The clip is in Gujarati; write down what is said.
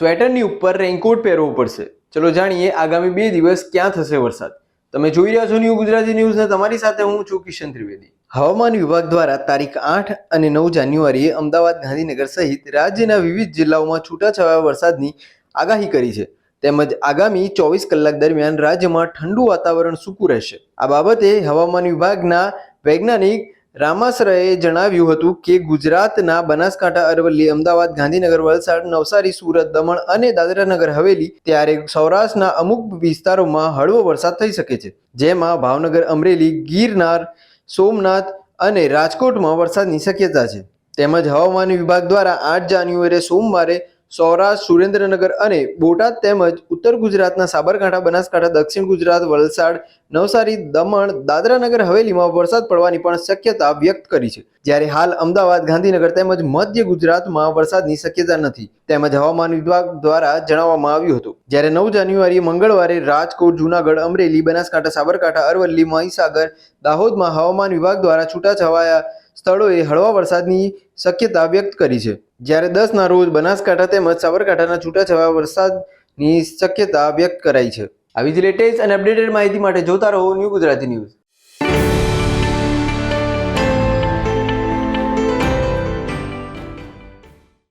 સ્વેટરની ઉપર રેઇનકોટ પહેરવો પડશે. ચલો જાણીએ આગામી બે દિવસ ક્યાં થશે વરસાદ. તમે જોઈ રહ્યા છો ન્યૂ ગુજરાતી ન્યૂઝને તમારી સાથે હું છું કિશન ત્રિવેદી. હવામાન વિભાગ દ્વારા તારીખ આઠ અને નવ જાન્યુઆરીએ અમદાવાદ, ગાંધીનગર સહિત રાજ્યના વિવિધ જિલ્લાઓમાં છૂટાછવાયા વરસાદની આગાહી કરી છે. તેમજ આગામી ચોવીસ કલાક દરમિયાન રાજ્યમાં ઠંડુ વાતાવરણ સૂકું રહેશે. આ બાબતે હવામાન વિભાગના વૈજ્ઞાનિક રામાસરાએ જણાવ્યું હતું કે ગુજરાતના બનાસકાંઠા, અરવલ્લી, અમદાવાદ, ગાંધીનગર, વલસાડ, નવસારી, સુરત, દમણ અને દાદરાનગર, હવેલી ત્યારે સૌરાષ્ટ્રના અમુક વિસ્તારોમાં હળવો વરસાદ થઈ શકે છે. જેમાં ભાવનગર, અમરેલી, ગિરનાર, સોમનાથ અને રાજકોટમાં વરસાદની શક્યતા છે. તેમજ હવામાન વિભાગ દ્વારા આઠ જાન્યુઆરીએ સોમવારે સૌરાષ્ટ્ર, સુરેન્દ્રનગર અને બોટાદ તેમજ ઉત્તર ગુજરાતના સાબરકાંઠા, બનાસકાંઠા, દક્ષિણ ગુજરાત, વલસાડ, નવસારી, દમણ, દાદરાનગર, હવેલીમાં વરસાદ પડવાની પણ શક્યતા વ્યક્ત કરી છે. જ્યારે હાલ અમદાવાદ, ગાંધીનગર તેમજ મધ્ય ગુજરાતમાં વરસાદની શક્યતા નથી. તેમજ હવામાન વિભાગ દ્વારા જણાવવામાં આવ્યું હતું જ્યારે નવ જાન્યુઆરીએ મંગળવારે રાજકોટ, જૂનાગઢ, અમરેલી, બનાસકાંઠા, સાબરકાંઠા, અરવલ્લી, મહીસાગર, દાહોદમાં હવામાન વિભાગ દ્વારા છૂટાછવાયા સ્થળોએ હળવા વરસાદની શક્યતા વ્યક્ત કરી છે. જ્યારે દસના રોજ બનાસકાંઠા તેમજ સાબરકાંઠાના છૂટાછવાયા વરસાદની શક્યતા વ્યક્ત કરાઈ છે. આવી જ લેટેસ્ટ અને અપડેટેડ માહિતી માટે જોતા રહો ન્યૂ ગુજરાતી ન્યૂઝ.